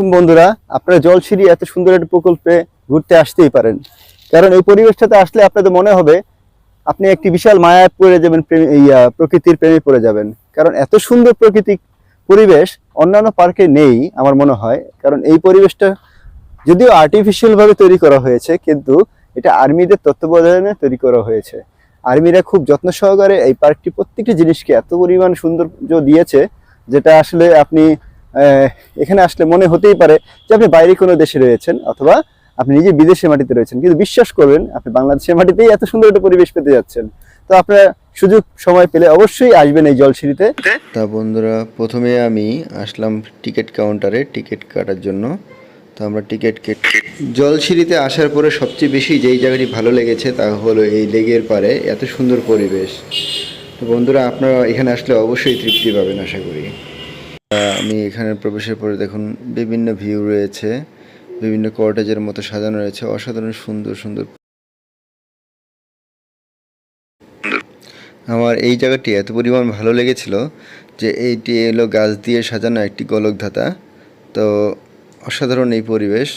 আলাইকুম বন্ধুরা, আপনারা জলসিঁড়ি এত সুন্দর একটা প্রকল্পে ঘুরতে আসতেই পারেন। কারণ এই পরিবেশটাতে আসলে আপনাদের মনে হবে, আপনি একটি বিশাল মায়া পড়ে যাবেন এই প্রকৃতির প্রেমে পড়ে যাবেন। কারণ এত সুন্দর প্রাকৃতিক পরিবেশ অন্যান্য পার্কে নেই, আমার মনে হয়। কারণ এই পরিবেশটা যদিও আর্টিফিশিয়াল ভাবে তৈরি করা হয়েছে, কিন্তু এটা আর্মিদের তত্ত্বাবধানে তৈরি করা হয়েছে। আর্মিরা খুব যত্ন সহকারে এই পার্কটি প্রত্যেকটি জিনিসকে এত পরিমাণ সৌন্দর্য দিয়েছে, যেটা আসলে আপনি এখানে আসলে মনে হতেই পারে যে আপনি বাইরে কোনো দেশে রয়েছেন অথবা আপনি নিজে বিদেশের মাটিতে রয়েছেন। কিন্তু বিশ্বাস করবেন, আপনি বাংলাদেশের মাটিতেই এত সুন্দর একটা পরিবেশ পেতে যাচ্ছেন। তো আপনারা সুযোগ, সময় পেলে অবশ্যই আসবেন এই জলসিঁড়িতে। তা বন্ধুরা, প্রথমে আমি আসলাম টিকিট কাউন্টারে, টিকিট কাটার জন্য। তো আমরা টিকিট কেটে জলসিঁড়িতে আসার পরে সবচেয়ে বেশি যেই জায়গাটি ভালো লেগেছে তা হলো এই লেগের পারে এত সুন্দর পরিবেশ। তো বন্ধুরা, আপনারা এখানে আসলে অবশ্যই তৃপ্তি পাবেন, আশা করি। আমি এখানে প্রবেশের পরে দেখুন বিভিন্ন ভিউ রয়েছে, বিভিন্ন কটেজের মতো সাজানো রয়েছে, অসাধারণ সুন্দর সুন্দর। আমার এই জায়গাটি এত পরিমাণ ভালো লেগেছিল যে এইটি এলো গাছ দিয়ে সাজানো একটি গোলকধাতা। তো অসাধারণ এই পরিবেশ।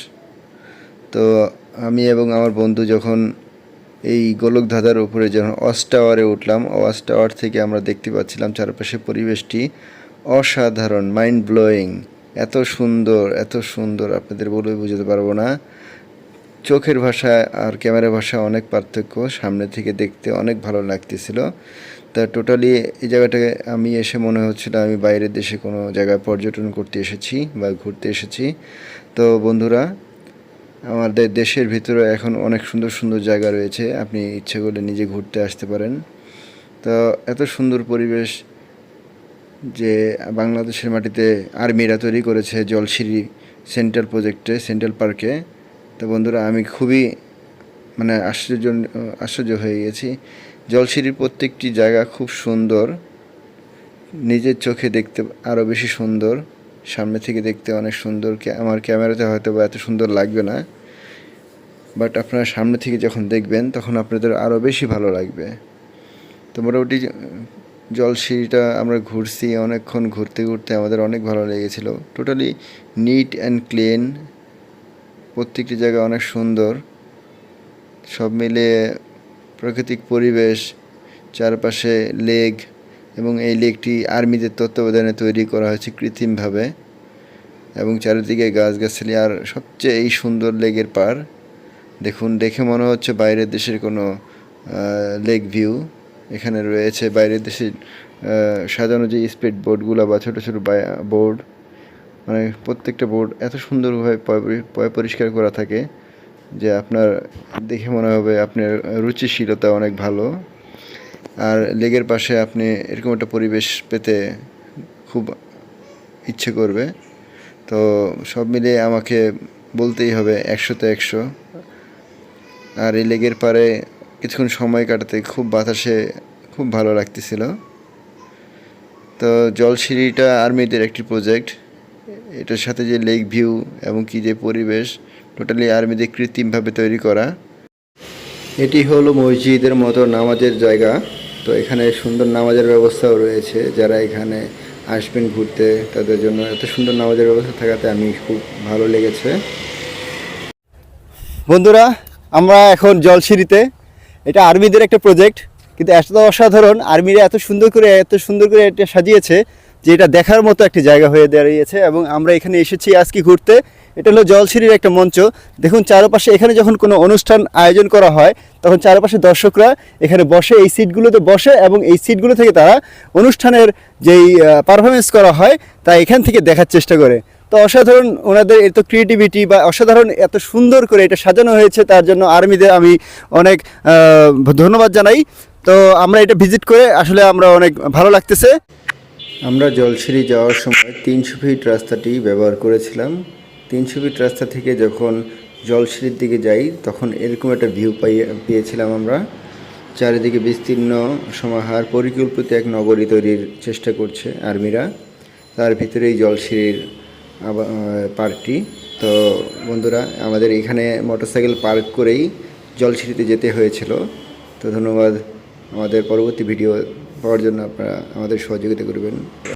তো আমি এবং আমার বন্ধু যখন এই গোলকধাঁধার উপরে যখন অস টাওয়ারে উঠলাম অস টাওয়ার থেকে আমরা দেখতে পাচ্ছিলাম চারপাশে পরিবেশটি। অসাধারণ মাইন্ড ব্লোয়িং এত সুন্দর এত সুন্দর, আপনাদের বলে বুঝতে পারব না। চোখের ভাষা আর ক্যামেরার ভাষা অনেক পার্থক্য, সামনে থেকে দেখতে অনেক ভালো লাগতেছিল। তা টোটালি এই জায়গাটাকে আমি এসে মনে হচ্ছিল আমি বাইরের দেশে কোনো জায়গায় পর্যটন করতে এসেছি বা ঘুরতে এসেছি। তো বন্ধুরা, আমাদের দেশের ভিতরে এখন অনেক সুন্দর সুন্দর জায়গা রয়েছে। আপনি ইচ্ছে করলে নিজে ঘুরতে আসতে পারেন। তো এত সুন্দর পরিবেশ যে বাংলাদেশের মাটিতে আর্মিরা তৈরি করেছে জলসিঁড়ি সেন্ট্রাল প্রজেক্টে, সেন্ট্রাল পার্কে। তো বন্ধুরা, আমি খুবই মানে আশ্চর্য আশ্চর্য হয়ে গেছি। জলসিঁড়ির প্রত্যেকটি জায়গা খুব সুন্দর। নিজের চোখে দেখতে আরও বেশি সুন্দর। সামনে থেকে দেখতে অনেক সুন্দর। আমার ক্যামেরাতে হয়তো বা এত সুন্দর লাগবে না। বাট আপনারা সামনে থেকে যখন দেখবেন, তখন আপনাদের আরও বেশি ভালো লাগবে। তো মোটামুটি জলসিঁড়িটা আমরা ঘুরছি, অনেকক্ষণ ঘুরতে ঘুরতে আমাদের অনেক ভালো লেগেছিল। টোটালি নিট অ্যান্ড ক্লিন প্রত্যেকটি জায়গা অনেক সুন্দর। সব মিলিয়ে প্রাকৃতিক পরিবেশ, চারপাশে লেক এবং এই লেকটি আর্মিদের তত্ত্বাবধানে তৈরি করা হয়েছে কৃত্রিমভাবে এবং চারিদিকে গাছগাছালি আর সবচেয়ে এই সুন্দর লেকের পার দেখুন, দেখে মনে হচ্ছে বাইরের দেশের কোনো লেক ভিউ এখানে রয়েছে বাইরের আহ, সাজানো যে স্পিড বোর্ডগুলো বা ছোটো ছোটো বোর্ড মানে প্রত্যেকটা বোর্ড এত সুন্দরভাবে পরিষ্কার করা থাকে যে আপনার দেখে মনে হবে আপনার রুচিশীলতা অনেক ভালো। আর লেগের পাশে আপনি এরকম একটা পরিবেশ পেতে খুব ইচ্ছে করবে। তো সব মিলিয়ে আমাকে বলতেই হবে একশোতে একশো। আর এই লেগের পারে কিছুক্ষণ সময় কাটাতে খুব বাতাসে খুব ভালো লাগতেছিল। তো জলসিঁড়িটা আর্মিদের একটি প্রজেক্ট এটার সাথে যে লেক ভিউ এবং কি যে পরিবেশ টোটালি আর্মিদের কৃত্রিমভাবে তৈরি করা। এটি হলো মসজিদের মতো নামাজের জায়গা। তো এখানে সুন্দর নামাজের ব্যবস্থাও রয়েছে। যারা এখানে আসবেন ঘুরতে, তাদের জন্য এত সুন্দর নামাজের ব্যবস্থা থাকাতে আমি খুব ভালো লেগেছে। বন্ধুরা, আমরা এখন জলসিঁড়িতে এটা আর্মিদের একটা প্রজেক্ট কিন্তু এত অসাধারণ, আর্মিরা এত সুন্দর করে, এত সুন্দর করে এটা সাজিয়েছে যে এটা দেখার মতো একটা জায়গা হয়ে দাঁড়িয়েছে এবং আমরা এখানে এসেছি আজকে ঘুরতে। এটা হলো জলসিঁড়ির একটা মঞ্চ। দেখুন, চারপাশে এখানে যখন কোনো অনুষ্ঠান আয়োজন করা হয়, তখন চারপাশে দর্শকরা এখানে বসে, এই সিটগুলোতে বসে এবং এই সিটগুলো থেকে তারা অনুষ্ঠানের যেই পারফরমেন্স করা হয়, তা এখান থেকে দেখার চেষ্টা করে। তো অসাধারণ ওনাদের এত ক্রিয়েটিভিটি বা অসাধারণ এত সুন্দর করে এটা সাজানো হয়েছে তার জন্য আর্মিদের আমি অনেক ধন্যবাদ জানাই। তো আমরা এটা ভিজিট করে আসলে আমরা অনেক ভালো লাগতেছে। আমরা জলসিঁড়ি যাওয়ার সময় তিনশো ফিট রাস্তাটি ব্যবহার করেছিলাম। তিনশো ফিট রাস্তা থেকে যখন জলসিঁড়ির দিকে যাই তখন এরকম একটা ভিউ পাই পেয়েছিলাম আমরা। চারিদিকে বিস্তীর্ণ সমাহার পরিকল্পিত এক নগরী তৈরির চেষ্টা করছে আর্মিরা। তার ভিতরে এই জলসিঁড়ির আবা- আহ, পার্কটি। তো বন্ধুরা, আমাদের এখানে মোটরসাইকেল পার্ক করেই জলসিঁড়িতে যেতে হয়েছিল। তো ধন্যবাদ। আমাদের পরবর্তী ভিডিও পাওয়ার জন্য আপনারা আমাদের সহযোগিতা করবেন।